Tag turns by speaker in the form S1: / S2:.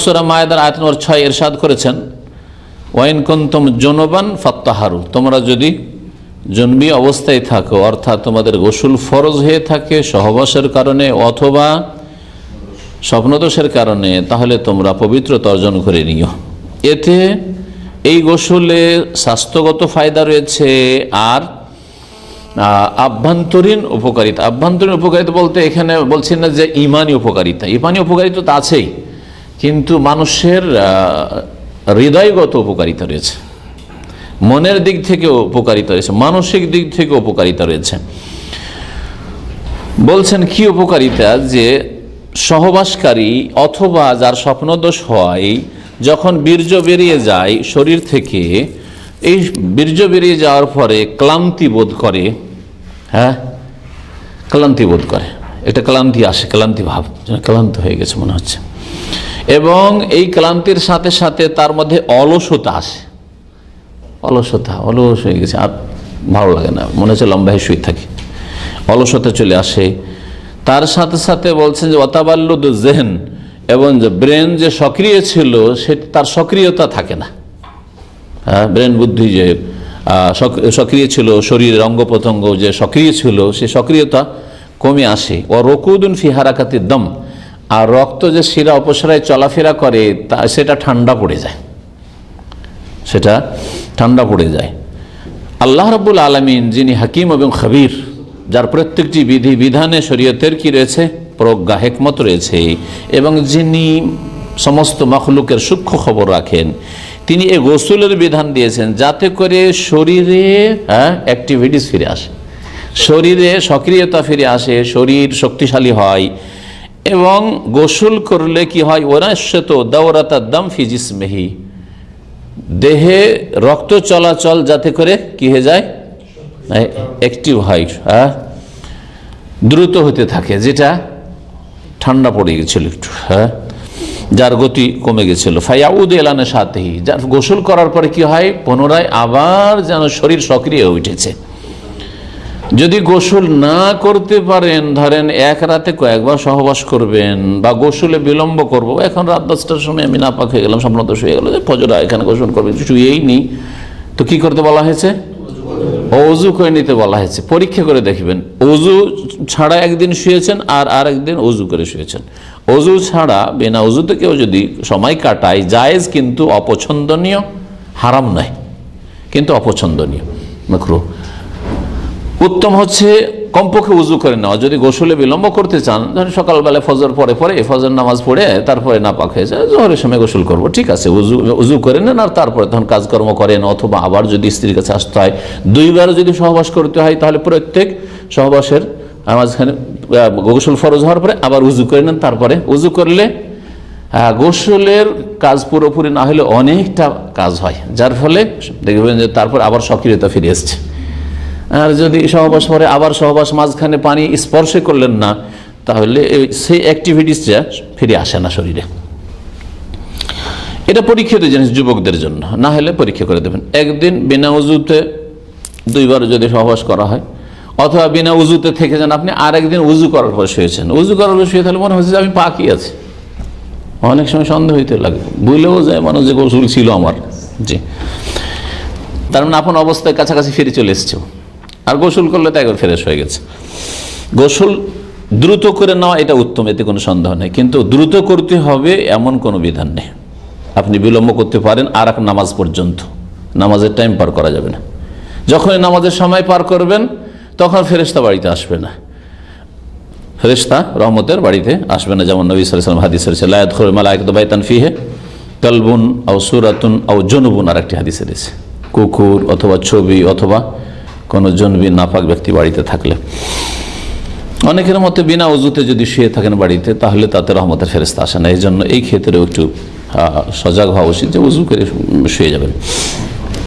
S1: সুরা মায়েদার আয়াত নম্বর ছয় করেছেন, ওয়াইন কুন্তুম জনবান ফাত্তাহারু। তোমরা যদি জন্মী অবস্থায় থাকো, অর্থাৎ তোমাদের গোসল ফরজ হয়ে থাকে সহবাসের কারণে অথবা স্বপ্নদোষের কারণে, তাহলে তোমরা পবিত্রতা অর্জন করে নিও। এতে এই গোসলে স্বাস্থ্যগত ফায়দা রয়েছে আর আভ্যন্তরীণ উপকারিতা। আভ্যন্তরীণ উপকারিতা বলতে এখানে বলছি না যে ইমানি উপকারিতা। ইমানি উপকারিতা তো আছেই। কিন্তু মানুষের হৃদয়গত উপকারিতা রয়েছে। মনের দিক থেকে উপকারিতা রয়েছে, মানসিক দিক থেকে উপকারিতা রয়েছে। বলছেন, কি উপকারিতা যে সহবাসকারী অথবা যার স্বপ্নদোষ হয়, যখন বীর্য বেরিয়ে যায় শরীর থেকে, এই বীর্য বেরিয়ে যাওয়ার পরে ক্লান্তি বোধ করে। হ্যাঁ? ক্লান্তি বোধ করে। একটা ক্লান্তি আসে, ক্লান্তি ভাব ক্লান্ত হয়ে গেছে মনে হচ্ছে। এবং এই ক্লান্তির সাথে সাথে তার মধ্যে অলসতা আসে। অলসতা, অলস হয়ে গেছে। আর ভালো লাগে না। মনে হচ্ছে লম্বা শুয়ে থাকি। অলসতা চলে আসে। তার সাথে সাথে বলছেন যে অতাবাল্যুদ জেহেন এবং যে ব্রেন যে সক্রিয় ছিল, সে তার সক্রিয়তা থাকে না। হ্যাঁ ব্রেন বুদ্ধি যে সক্রিয় ছিল, শরীরের অঙ্গ প্রত্যঙ্গ যে সক্রিয় ছিল, সে সক্রিয়তা কমে আসে। ও রকুদুন ফি হারাকাতির দম আর রক্ত যে শিরা অপসরায় চলাফেরা করে, তা সেটা ঠান্ডা পড়ে যায়। সেটা ঠান্ডা পড়ে যায়। আল্লাহ রব্বুল আলমিন যিনি হাকিম এবং খবির, যার প্রত্যেকটি বিধি বিধানে শরীয়তের কি রয়েছে? প্রজ্ঞা, হেকমত রয়েছে। এবং যিনি সমস্ত মখলুকের সূক্ষ্ম খবর রাখেন, তিনি এ গোসলের বিধান দিয়েছেন যাতে করে শরীরে হ্যাঁ অ্যাক্টিভিটিস ফিরে আসে। শরীরে সক্রিয়তা ফিরে আসে, শরীর শক্তিশালী হয়। এবং গোসল করলে কি হয়? ওনাশ্বত দৌরাতা দম ফিজিস মেহি দেহে রক্ত চলাচল যাতে করে কি হয়ে যায়? অ্যাক্টিভ হয় হ্যাঁ? দ্রুত হতে থাকে, যেটা ঠান্ডা পড়ে গেছিল একটু হ্যাঁ? যার গতি কমে গেছিল। ফাইয়াউদ এলানের সাথেই যার গোসল করার পরে কি হয়? পুনরায় আবার যেন শরীর সক্রিয় উঠেছে। যদি গোসল না করতে পারেন, ধরেন এক রাতে কয়েকবার সহবাস করবেন বা গোসলে বিলম্ব করব, এখন রাত দশটার সময় আমি নাপাক হয়ে গেলাম, স্বপ্ন দোষ হয়ে গেল যে ফজরা, এখানে গোসল করবেন শুয়েই নি। তো কি করতে বলা হয়েছে? অজু করে নিতে বলা হয়েছে। পরীক্ষা করে দেখবেন, অজু ছাড়া একদিন শুয়েছেন আর আর একদিন অজু করে শুয়েছেন। অজু ছাড়া, বিনা অজুতে কেউ যদি সময় কাটায়, জায়েজ কিন্তু অপছন্দনীয়, হারাম নয়, কিন্তু অপছন্দনীয়। মকরু উত্তম হচ্ছে কমপক্ষে উজু করে নেওয়া যদি গোসলে বিলম্ব করতে চান, ধরেন সকালবেলা ফজর পরে পরে ফজর নামাজ পড়ে তারপরে না পাক যায়, জোহরের সময় গোসল করব। ঠিক আছে, উজু উজু করে নেন আর তারপরে তখন কাজকর্ম করেন অথবা আবার যদি স্ত্রীর কাছে আসতে হয় দুইবার যদি সহবাস করতে হয়, তাহলে প্রত্যেক সহবাসের মাঝখানে গোসল ফরজ হওয়ার পরে আবার উজু করে নেন। তারপরে উজু করলে গোসলের কাজ পুরোপুরি না হলে অনেকটা কাজ হয়, যার ফলে দেখবেন যে তারপর আবার সক্রিয়তা ফিরে এসছে। আর যদি সহবাস পরে, আবার সহবাস মাঝখানে পানি স্পর্শে করলেন না, তাহলে সেই অ্যাক্টিভিটিসটা ফিরে আসে না শরীরে। এটা পরীক্ষিত জিনিস যুবকদের জন্য, না হলে পরীক্ষা করে দেবেন। একদিন বিনা উজুতে দুইবার যদি সহবাস করা হয়, অথবা বিনা উজুতে থেকে যান আপনি আর একদিন উজু করার পর শুয়েছেন। উজু করার পর শুয়ে তাহলে মনে হচ্ছে যে আমি পাকি আছি। অনেক সময় সন্দেহ হইতে লাগে। বুঝলেও যায় মানুষ যে গোসল ছিল আমার। জি। তার মানে আপন অবস্থায় কাছাকাছি ফিরে চলে এসছে। আর গোসল করলে তো একবার ফ্রেশ হয়ে গেছে। গোসল দ্রুত করে নেওয়া এটা উত্তম, এতে কোনো সন্দেহ নেই। কিন্তু দ্রুত করতে হবে এমন কোনো বিধান নেই। আপনি বিলম্ব করতে পারেন আর এক নামাজ পর্যন্ত। নামাজের টাইম পার করা যাবে না। যখনই নামাজের সময় পার করবেন, তখন ফেরেশতা বাড়িতে আসবে না। ফেরেশতা রহমতের বাড়িতে আসবে না, যেমন নবী সালাম হাদিস রয়েছে মালায়ক বাইতান ফিহে তলবুন আও সুরাতুন আও জনুবুন আর একটি হাদিসে কুকুর অথবা ছবি অথবা কোনো জনবি নাপাক ব্যক্তি বাড়িতে থাকলে। অনেকের মতে বিনা অজুতে যদি শুয়ে থাকেন বাড়িতে, তাহলে তাতে রহমতের ফেরস্ত আসে না। এই জন্য এই ক্ষেত্রে একটু সজাগ হওয়া উচিত যে উজু করে শুয়ে যাবেন।